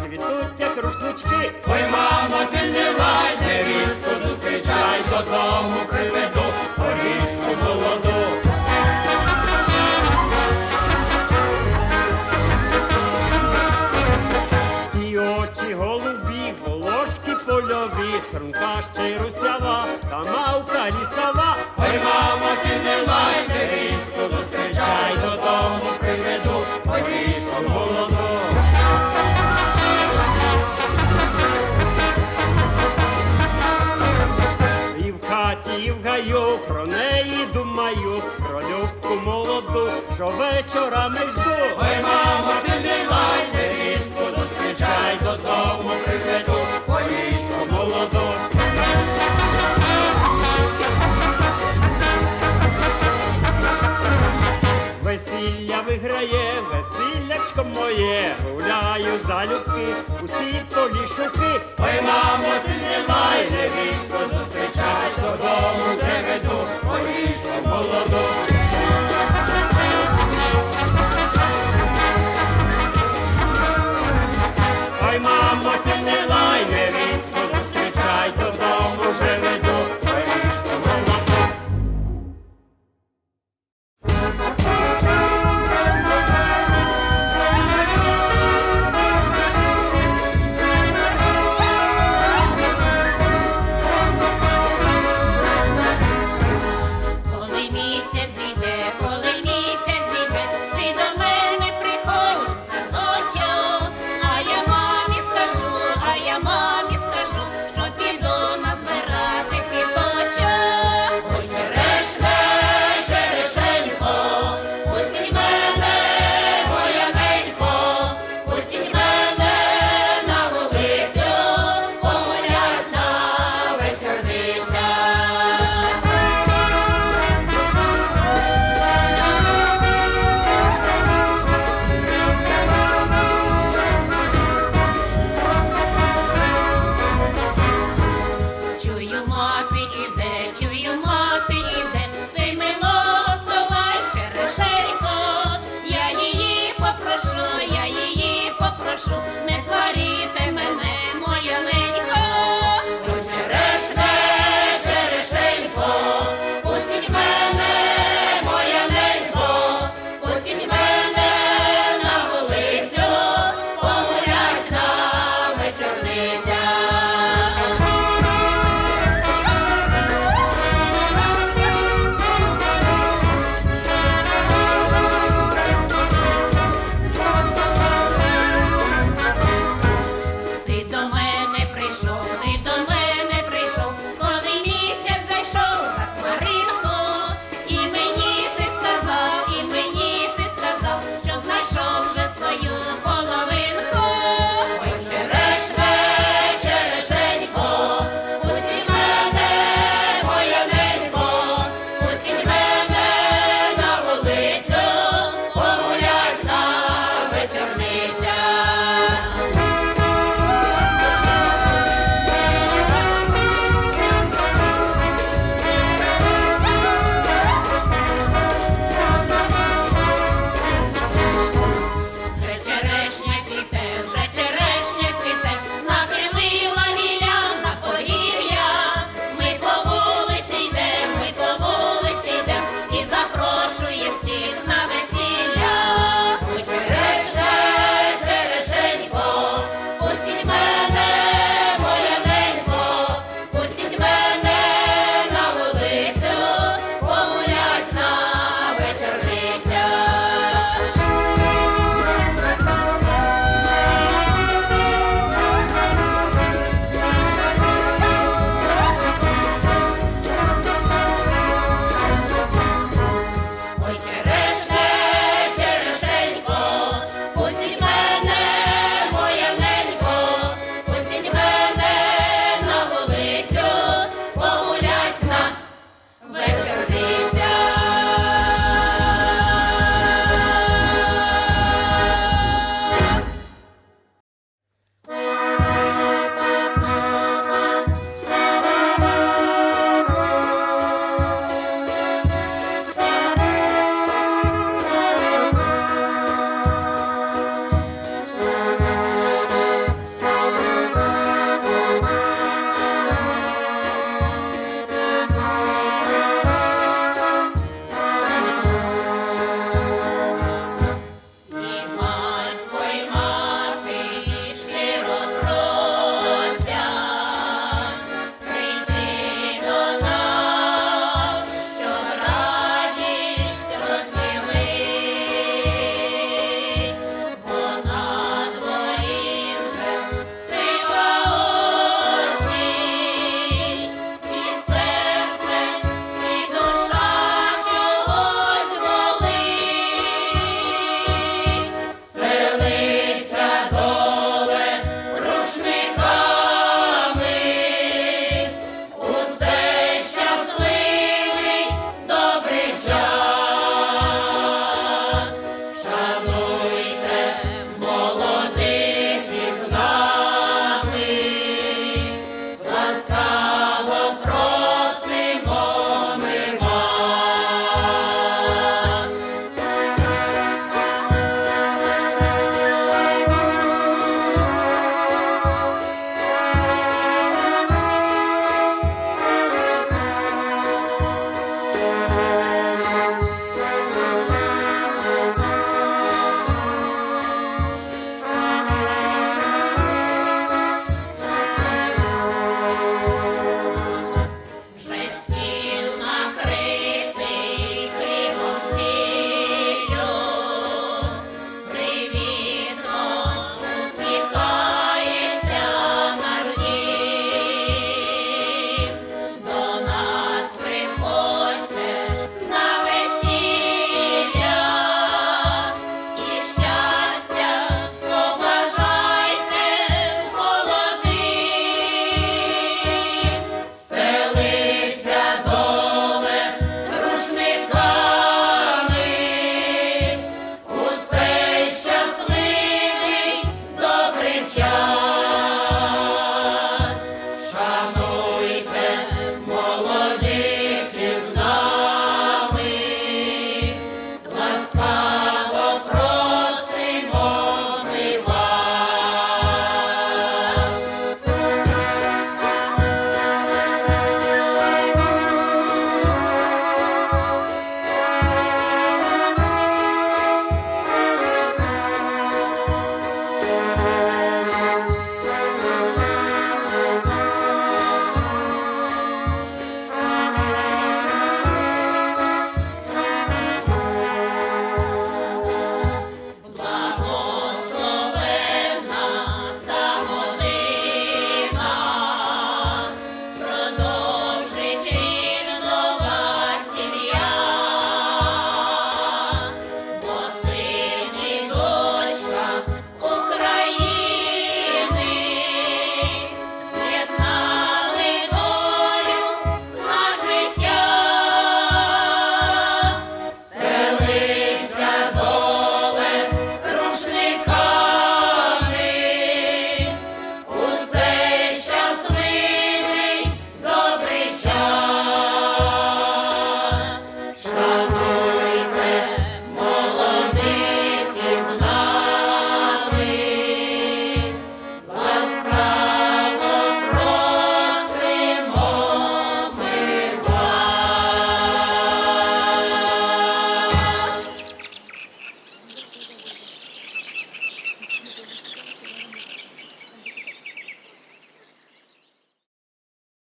цвітуть як рушнички. Ой, мамо, віску, що вечорами жду. Ой, мамо, ти не лай, не невістку, зустрічай додому приведу, поїжджу молоду. Весілля виграє, весіллячко моє, гуляю за любки, усі полі шуки. Ой, мамо, ти не лай, не невістку, зустрічай додому вже веду.